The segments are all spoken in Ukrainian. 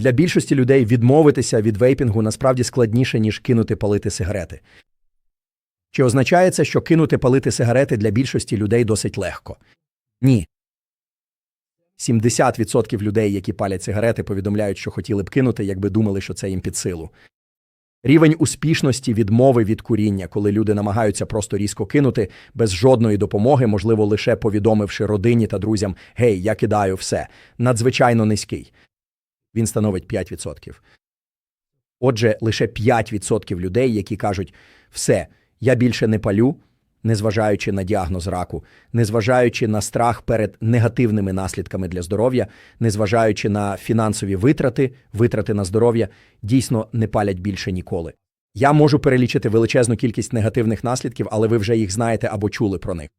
Для більшості людей відмовитися від вейпінгу насправді складніше, ніж кинути палити сигарети. Чи означає це, що кинути палити сигарети для більшості людей досить легко? Ні. 70% людей, які палять сигарети, повідомляють, що хотіли б кинути, якби думали, що це їм під силу. Рівень успішності відмови від куріння, коли люди намагаються просто різко кинути, без жодної допомоги, можливо, лише повідомивши родині та друзям Гей, я кидаю все, надзвичайно низький. Він становить 5%. Отже, лише 5% людей, які кажуть все, я більше не палю, незважаючи на діагноз раку, незважаючи на страх перед негативними наслідками для здоров'я, незважаючи на фінансові витрати, витрати на здоров'я, дійсно не палять більше ніколи. Я можу перелічити величезну кількість негативних наслідків, але ви вже їх знаєте або чули про них.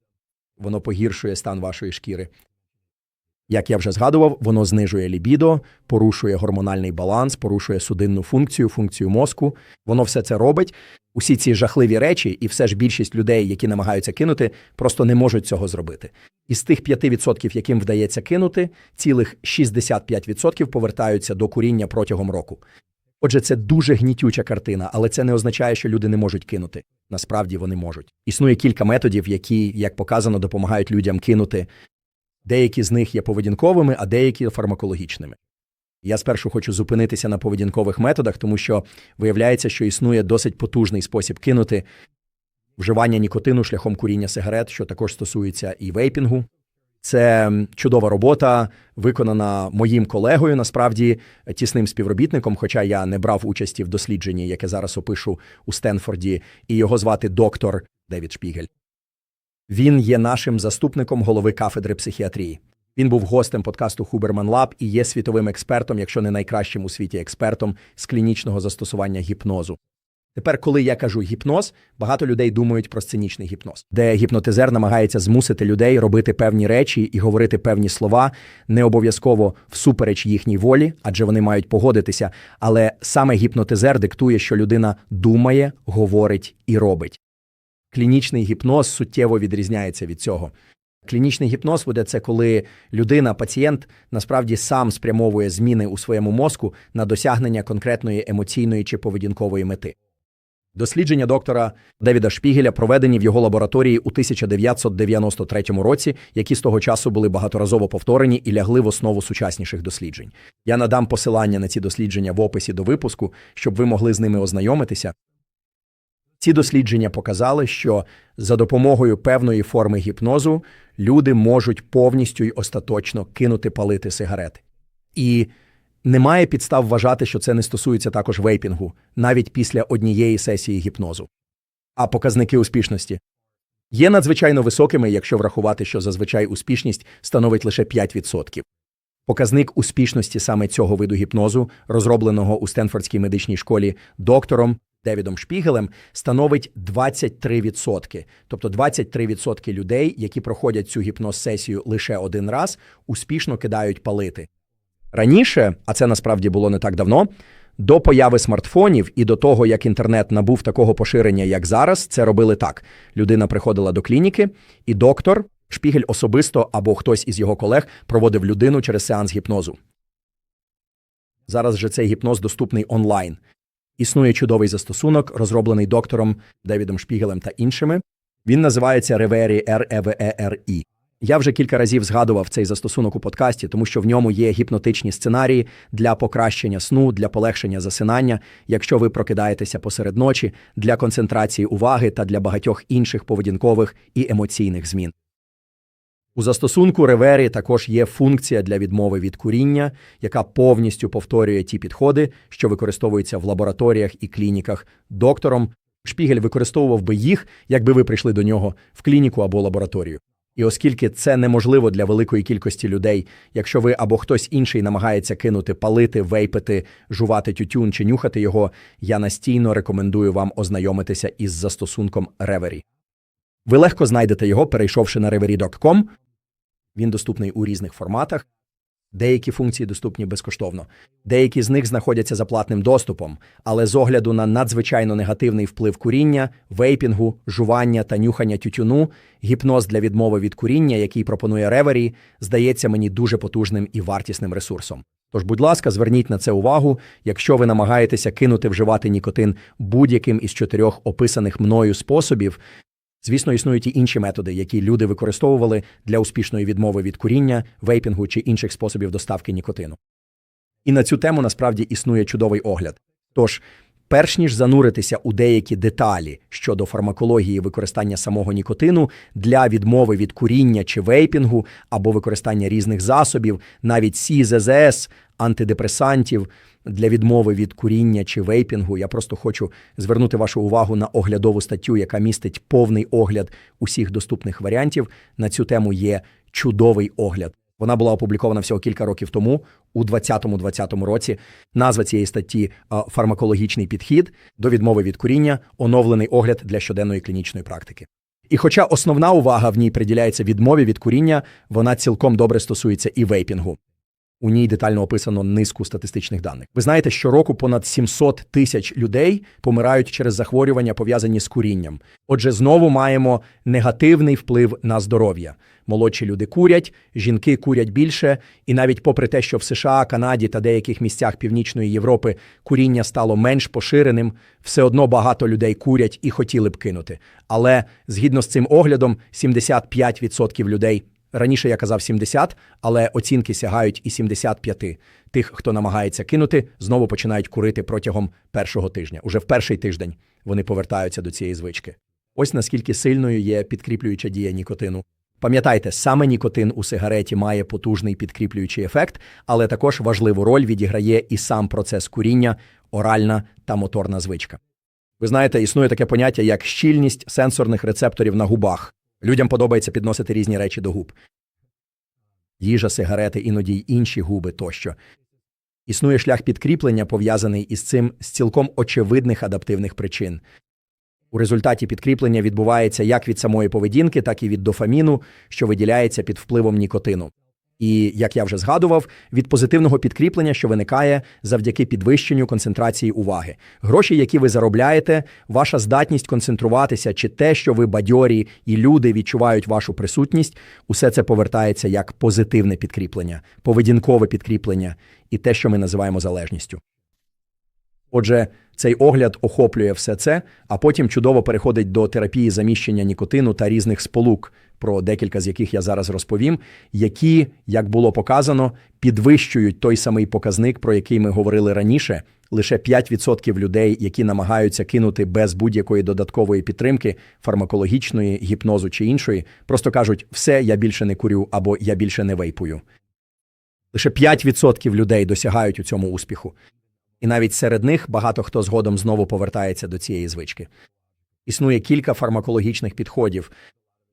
Воно погіршує стан вашої шкіри. Як я вже згадував, воно знижує лібідо, порушує гормональний баланс, порушує судинну функцію, функцію мозку. Воно все це робить. Усі ці жахливі речі, і все ж більшість людей, які намагаються кинути, просто не можуть цього зробити. Із тих 5%, яким вдається кинути, цілих 65% повертаються до куріння протягом року. Отже, це дуже гнітюча картина, але це не означає, що люди не можуть кинути. Насправді вони можуть. Існує кілька методів, які, як показано, допомагають людям кинути. Деякі з них є поведінковими, а деякі фармакологічними. Я спершу хочу зупинитися на поведінкових методах, тому що виявляється, що існує досить потужний спосіб кинути вживання нікотину шляхом куріння сигарет, що також стосується і вейпінгу. Це чудова робота, виконана моїм колегою, насправді тісним співробітником, хоча я не брав участі в дослідженні, яке зараз опишу у Стенфорді, і його звати доктор Девід Шпігель. Він є нашим заступником голови кафедри психіатрії. Він був гостем подкасту Хуберман Лаб і є світовим експертом, якщо не найкращим у світі експертом з клінічного застосування гіпнозу. Тепер, коли я кажу гіпноз, багато людей думають про сценічний гіпноз, де гіпнотизер намагається змусити людей робити певні речі і говорити певні слова, не обов'язково всупереч їхній волі, адже вони мають погодитися. Але саме гіпнотизер диктує, що людина думає, говорить і робить. Клінічний гіпноз суттєво відрізняється від цього. Клінічний гіпноз буде це, коли людина, пацієнт насправді сам спрямовує зміни у своєму мозку на досягнення конкретної емоційної чи поведінкової мети. Дослідження доктора Девіда Шпігеля проведені в його лабораторії у 1993 році, які з того часу були багаторазово повторені і лягли в основу сучасніших досліджень. Я надам посилання на ці дослідження в описі до випуску, щоб ви могли з ними ознайомитися. Ці дослідження показали, що за допомогою певної форми гіпнозу люди можуть повністю й остаточно кинути палити сигарети. І немає підстав вважати, що це не стосується також вейпінгу, навіть після однієї сесії гіпнозу. А показники успішності є надзвичайно високими, якщо врахувати, що зазвичай успішність становить лише 5%. Показник успішності саме цього виду гіпнозу, розробленого у Стенфордській медичній школі доктором Девідом Шпігелем становить 23%. Тобто 23% людей, які проходять цю гіпноз-сесію лише один раз, успішно кидають палити. Раніше, а це насправді було не так давно, до появи смартфонів і до того, як інтернет набув такого поширення, як зараз, це робили так: людина приходила до клініки, і доктор Шпігель особисто або хтось із його колег проводив людину через сеанс гіпнозу. Зараз же цей гіпноз доступний онлайн. Існує чудовий застосунок, розроблений доктором Девідом Шпігелем та іншими. Він називається Reveri REVERI. Я вже кілька разів згадував цей застосунок у подкасті, тому що в ньому є гіпнотичні сценарії для покращення сну, для полегшення засинання, якщо ви прокидаєтеся посеред ночі, для концентрації уваги та для багатьох інших поведінкових і емоційних змін. У застосунку Ревері також є функція для відмови від куріння, яка повністю повторює ті підходи, що використовуються в лабораторіях і клініках доктором. Шпігель використовував би їх, якби ви прийшли до нього в клініку або лабораторію. І оскільки це неможливо для великої кількості людей, якщо ви або хтось інший намагається кинути, палити, вейпити, жувати тютюн чи нюхати його, я настійно рекомендую вам ознайомитися із застосунком Reverie. Ви легко знайдете його, перейшовши на reverie.com. Він доступний у різних форматах. Деякі функції доступні безкоштовно, деякі з них знаходяться за платним доступом, але з огляду на надзвичайно негативний вплив куріння, вейпінгу, жування та нюхання тютюну, гіпноз для відмови від куріння, який пропонує Ревері, здається мені дуже потужним і вартісним ресурсом. Тож, будь ласка, зверніть на це увагу, якщо ви намагаєтеся кинути вживати нікотин будь-яким із чотирьох описаних мною способів. Звісно, існують і інші методи, які люди використовували для успішної відмови від куріння, вейпінгу чи інших способів доставки нікотину. І на цю тему насправді існує чудовий огляд. Тож, перш ніж зануритися у деякі деталі щодо фармакології використання самого нікотину для відмови від куріння чи вейпінгу або використання різних засобів, навіть СІЗЗС, антидепресантів для відмови від куріння чи вейпінгу, я просто хочу звернути вашу увагу на оглядову статтю, яка містить повний огляд усіх доступних варіантів. На цю тему є чудовий огляд. Вона була опублікована всього кілька років тому, у 2020 році. Назва цієї статті фармакологічний підхід до відмови від куріння, оновлений огляд для щоденної клінічної практики. І хоча основна увага в ній приділяється відмові від куріння, вона цілком добре стосується і вейпінгу. У ній детально описано низку статистичних даних. Ви знаєте, щороку понад 700 тисяч людей помирають через захворювання, пов'язані з курінням. Отже, знову маємо негативний вплив на здоров'я. Молодші люди курять, жінки курять більше, і навіть попри те, що в США, Канаді та деяких місцях Північної Європи куріння стало менш поширеним, все одно багато людей курять і хотіли б кинути. Але згідно з цим оглядом, 75% людей. Раніше я казав 70, але оцінки сягають і 75. Тих, хто намагається кинути, знову починають курити протягом першого тижня. Уже в перший тиждень вони повертаються до цієї звички. Ось наскільки сильною є підкріплююча дія нікотину. Пам'ятайте, саме нікотин у сигареті має потужний підкріплюючий ефект, але також важливу роль відіграє і сам процес куріння, оральна та моторна звичка. Ви знаєте, існує таке поняття як щільність сенсорних рецепторів на губах. Людям подобається підносити різні речі до губ. Їжа, сигарети, іноді й інші губи тощо. Існує шлях підкріплення, пов'язаний із цим з цілком очевидних адаптивних причин. У результаті підкріплення відбувається як від самої поведінки, так і від дофаміну, що виділяється під впливом нікотину. І, як я вже згадував, від позитивного підкріплення, що виникає завдяки підвищенню концентрації уваги. Гроші, які ви заробляєте, ваша здатність концентруватися, чи те, що ви бадьорі і люди відчувають вашу присутність, усе це повертається як позитивне підкріплення, поведінкове підкріплення і те, що ми називаємо залежністю. Отже, цей огляд охоплює все це, а потім чудово переходить до терапії заміщення нікотину та різних сполук, про декілька з яких я зараз розповім, які, як було показано, підвищують той самий показник, про який ми говорили раніше. Лише 5% людей, які намагаються кинути без будь-якої додаткової підтримки, фармакологічної, гіпнозу чи іншої, просто кажуть, все, я більше не курю або я більше не вейпую. Лише 5% людей досягають у цьому успіху. І навіть серед них багато хто згодом знову повертається до цієї звички. Існує кілька фармакологічних підходів.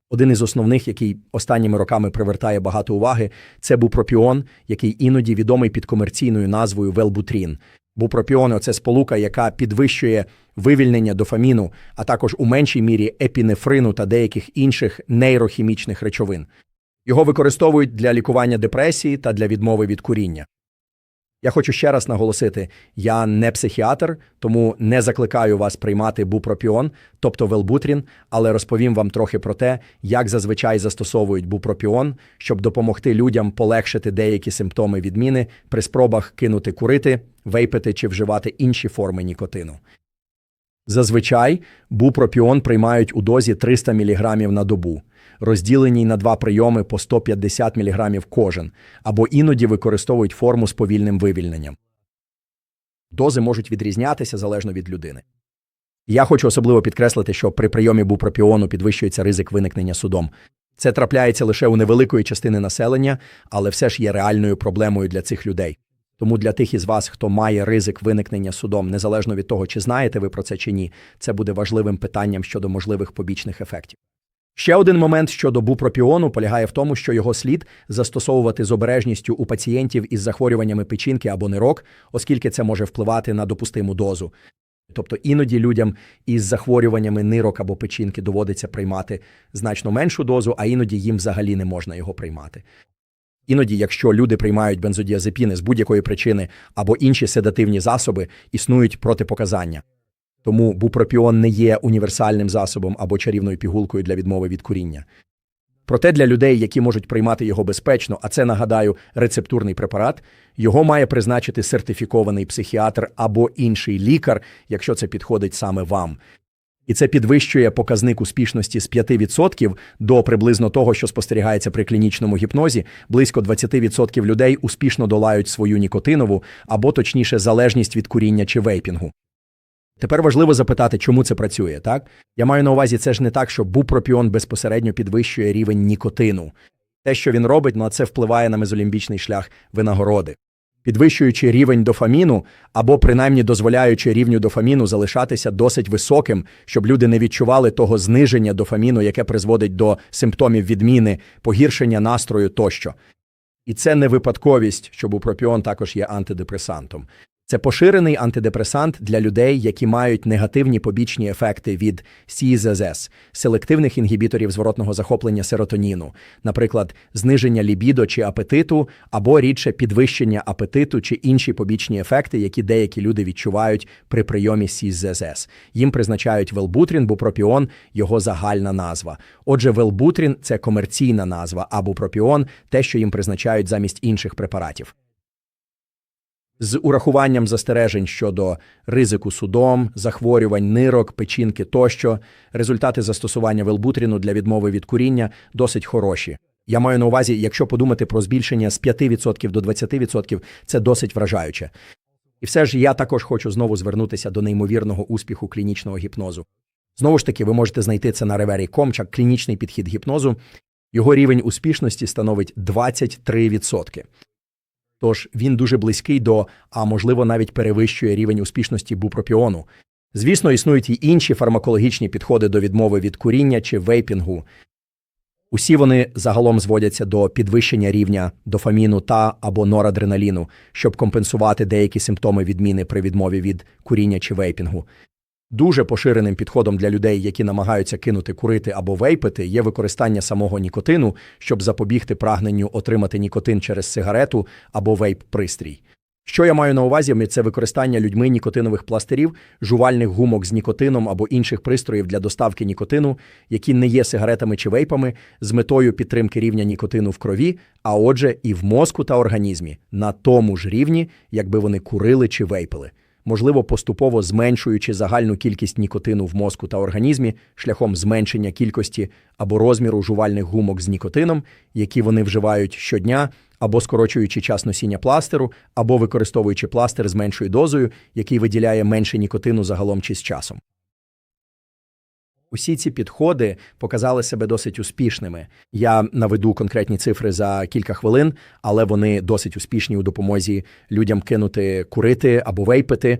Один із основних, який останніми роками привертає багато уваги, це бупропіон, який іноді відомий під комерційною назвою Велбутрін. Бупропіон це сполука, яка підвищує вивільнення дофаміну, а також у меншій мірі епінефрину та деяких інших нейрохімічних речовин. Його використовують для лікування депресії та для відмови від куріння. Я хочу ще раз наголосити: я не психіатр, тому не закликаю вас приймати бупропіон, тобто велбутрін, але розповім вам трохи про те, як зазвичай застосовують бупропіон, щоб допомогти людям полегшити деякі симптоми відміни при спробах кинути курити, вейпити чи вживати інші форми нікотину. Зазвичай бупропіон приймають у дозі 300 мг на добу розділеній на два прийоми по 150 мг кожен, або іноді використовують форму з повільним вивільненням. Дози можуть відрізнятися залежно від людини. Я хочу особливо підкреслити, що при прийомі бупропіону підвищується ризик виникнення судом. Це трапляється лише у невеликої частини населення, але все ж є реальною проблемою для цих людей. Тому для тих із вас, хто має ризик виникнення судом, незалежно від того, чи знаєте ви про це чи ні, це буде важливим питанням щодо можливих побічних ефектів. Ще один момент щодо бупропіону полягає в тому, що його слід застосовувати з обережністю у пацієнтів із захворюваннями печінки або нирок, оскільки це може впливати на допустиму дозу. Тобто іноді людям із захворюваннями нирок або печінки доводиться приймати значно меншу дозу, а іноді їм взагалі не можна його приймати. Іноді, якщо люди приймають бензодіазепіни з будь-якої причини або інші седативні засоби, існують протипоказання. Тому бупропіон не є універсальним засобом або чарівною пігулкою для відмови від куріння. Проте для людей, які можуть приймати його безпечно, а це нагадаю рецептурний препарат, його має призначити сертифікований психіатр або інший лікар, якщо це підходить саме вам. І це підвищує показник успішності з 5% до приблизно того, що спостерігається при клінічному гіпнозі. Близько 20% людей успішно долають свою нікотинову або точніше залежність від куріння чи вейпінгу. Тепер важливо запитати, чому це працює, так? Я маю на увазі, це ж не так, що бупропіон безпосередньо підвищує рівень нікотину. Те, що він робить, ну, це впливає на мезолімбічний шлях винагороди. Підвищуючи рівень дофаміну або принаймні дозволяючи рівню дофаміну залишатися досить високим, щоб люди не відчували того зниження дофаміну, яке призводить до симптомів відміни, погіршення настрою тощо. І це не випадковість, що бупропіон також є антидепресантом. Це поширений антидепресант для людей, які мають негативні побічні ефекти від СІЗС, селективних інгібіторів зворотного захоплення серотоніну, наприклад, зниження лібідо чи апетиту, або рідше підвищення апетиту чи інші побічні ефекти, які деякі люди відчувають при прийомі СІЗС. Їм призначають велбутрін, бупропіон – його загальна назва. Отже, велбутрін – це комерційна назва, а бупропіон – те, що їм призначають замість інших препаратів з урахуванням застережень щодо ризику судом, захворювань, нирок, печінки тощо, результати застосування велбутріну для відмови від куріння досить хороші. Я маю на увазі, якщо подумати про збільшення з 5% до 20%, це досить вражаюче. І все ж я також хочу знову звернутися до неймовірного успіху клінічного гіпнозу. Знову ж таки, ви можете знайти це на ревері.com, як клінічний підхід гіпнозу. Його рівень успішності становить 23%. Тож він дуже близький до, а можливо, навіть перевищує рівень успішності бупропіону. Звісно, існують і інші фармакологічні підходи до відмови від куріння чи вейпінгу. Усі вони загалом зводяться до підвищення рівня дофаміну та або норадреналіну, щоб компенсувати деякі симптоми відміни при відмові від куріння чи вейпінгу. Дуже поширеним підходом для людей, які намагаються кинути курити або вейпити, є використання самого нікотину, щоб запобігти прагненню отримати нікотин через сигарету або вейп-пристрій. Що я маю на увазі, це використання людьми нікотинових пластирів, жувальних гумок з нікотином або інших пристроїв для доставки нікотину, які не є сигаретами чи вейпами, з метою підтримки рівня нікотину в крові, а отже, і в мозку та організмі на тому ж рівні, якби вони курили чи вейпили можливо, поступово зменшуючи загальну кількість нікотину в мозку та організмі шляхом зменшення кількості або розміру жувальних гумок з нікотином, які вони вживають щодня, або скорочуючи час носіння пластеру, або використовуючи пластир з меншою дозою, який виділяє менше нікотину загалом чи з часом. Усі ці підходи показали себе досить успішними. Я наведу конкретні цифри за кілька хвилин, але вони досить успішні у допомозі людям кинути курити або вейпити.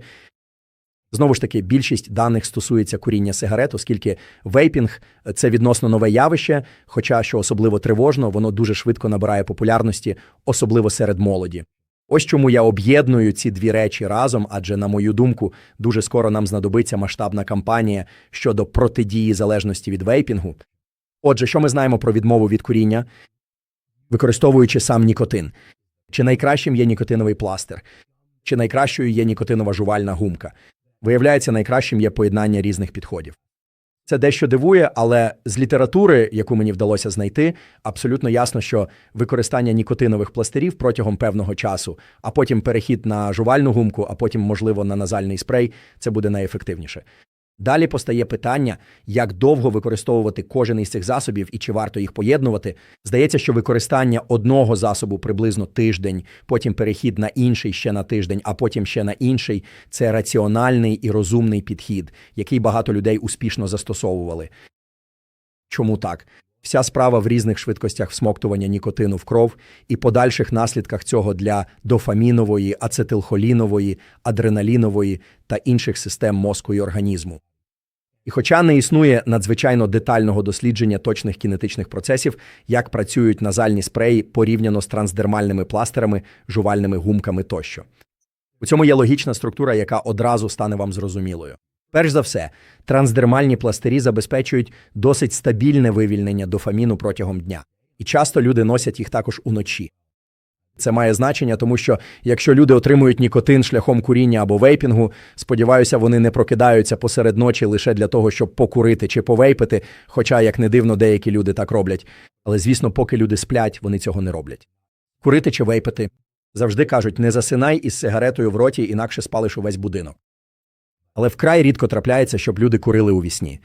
Знову ж таки, більшість даних стосується куріння сигарет, оскільки вейпінг це відносно нове явище, хоча що особливо тривожно, воно дуже швидко набирає популярності, особливо серед молоді. Ось чому я об'єдную ці дві речі разом, адже, на мою думку, дуже скоро нам знадобиться масштабна кампанія щодо протидії залежності від вейпінгу. Отже, що ми знаємо про відмову від куріння, використовуючи сам нікотин? Чи найкращим є нікотиновий пластир, чи найкращою є нікотинова жувальна гумка? Виявляється, найкращим є поєднання різних підходів. Це дещо дивує, але з літератури, яку мені вдалося знайти, абсолютно ясно, що використання нікотинових пластирів протягом певного часу, а потім перехід на жувальну гумку, а потім, можливо, на назальний спрей, це буде найефективніше. Далі постає питання, як довго використовувати кожен із цих засобів і чи варто їх поєднувати. Здається, що використання одного засобу приблизно тиждень, потім перехід на інший ще на тиждень, а потім ще на інший це раціональний і розумний підхід, який багато людей успішно застосовували. Чому так? Вся справа в різних швидкостях всмоктування нікотину в кров і подальших наслідках цього для дофамінової, ацетилхолінової, адреналінової та інших систем мозку і організму. І хоча не існує надзвичайно детального дослідження точних кінетичних процесів, як працюють назальні спреї порівняно з трансдермальними пластерами, жувальними гумками тощо. У цьому є логічна структура, яка одразу стане вам зрозумілою. Перш за все, трансдермальні пластирі забезпечують досить стабільне вивільнення дофаміну протягом дня, і часто люди носять їх також уночі. Це має значення, тому що якщо люди отримують нікотин шляхом куріння або вейпінгу, сподіваюся, вони не прокидаються посеред ночі лише для того, щоб покурити чи повейпити, хоча, як не дивно, деякі люди так роблять. Але, звісно, поки люди сплять, вони цього не роблять. Курити чи вейпити завжди кажуть: не засинай із сигаретою в роті, інакше спалиш увесь будинок. Але вкрай рідко трапляється, щоб люди курили у вісні.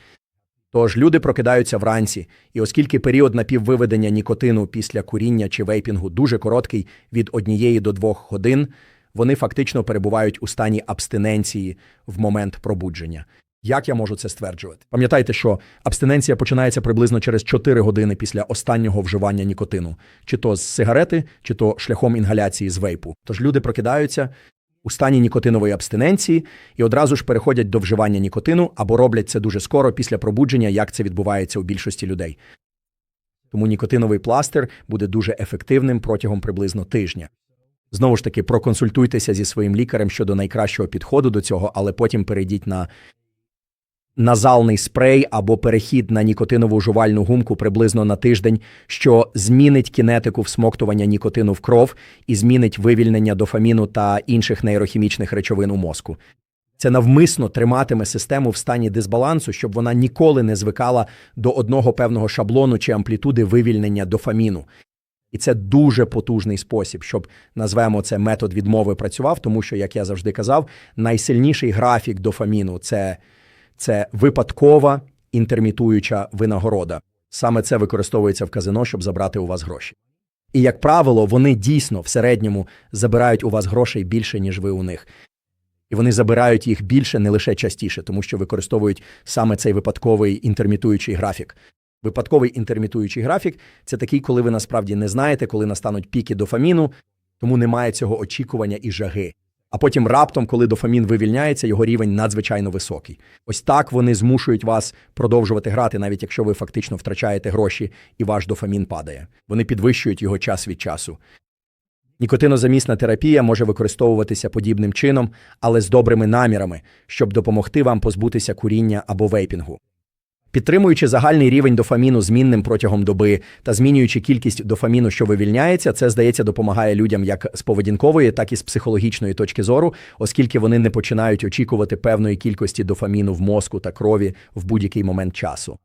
Тож люди прокидаються вранці, і оскільки період напіввиведення нікотину після куріння чи вейпінгу дуже короткий від однієї до двох годин, вони фактично перебувають у стані абстиненції в момент пробудження. Як я можу це стверджувати? Пам'ятайте, що абстиненція починається приблизно через 4 години після останнього вживання нікотину, чи то з сигарети, чи то шляхом інгаляції з вейпу. Тож люди прокидаються у стані нікотинової абстиненції і одразу ж переходять до вживання нікотину або роблять це дуже скоро після пробудження, як це відбувається у більшості людей. Тому нікотиновий пластир буде дуже ефективним протягом приблизно тижня. Знову ж таки, проконсультуйтеся зі своїм лікарем щодо найкращого підходу до цього, але потім перейдіть на назальний спрей або перехід на нікотинову жувальну гумку приблизно на тиждень, що змінить кінетику всмоктування нікотину в кров і змінить вивільнення дофаміну та інших нейрохімічних речовин у мозку. Це навмисно триматиме систему в стані дисбалансу, щоб вона ніколи не звикала до одного певного шаблону чи амплітуди вивільнення дофаміну. І це дуже потужний спосіб, щоб назвемо це метод відмови працював, тому що, як я завжди казав, найсильніший графік дофаміну це, це випадкова інтермітуюча винагорода. Саме це використовується в казино, щоб забрати у вас гроші. І, як правило, вони дійсно в середньому забирають у вас грошей більше, ніж ви у них. І вони забирають їх більше не лише частіше, тому що використовують саме цей випадковий інтермітуючий графік. Випадковий інтермітуючий графік це такий, коли ви насправді не знаєте, коли настануть піки дофаміну, тому немає цього очікування і жаги. А потім раптом, коли дофамін вивільняється, його рівень надзвичайно високий. Ось так вони змушують вас продовжувати грати, навіть якщо ви фактично втрачаєте гроші і ваш дофамін падає. Вони підвищують його час від часу. Нікотинозамісна терапія може використовуватися подібним чином, але з добрими намірами, щоб допомогти вам позбутися куріння або вейпінгу. Підтримуючи загальний рівень дофаміну змінним протягом доби та змінюючи кількість дофаміну, що вивільняється, це здається допомагає людям як з поведінкової, так і з психологічної точки зору, оскільки вони не починають очікувати певної кількості дофаміну в мозку та крові в будь-який момент часу.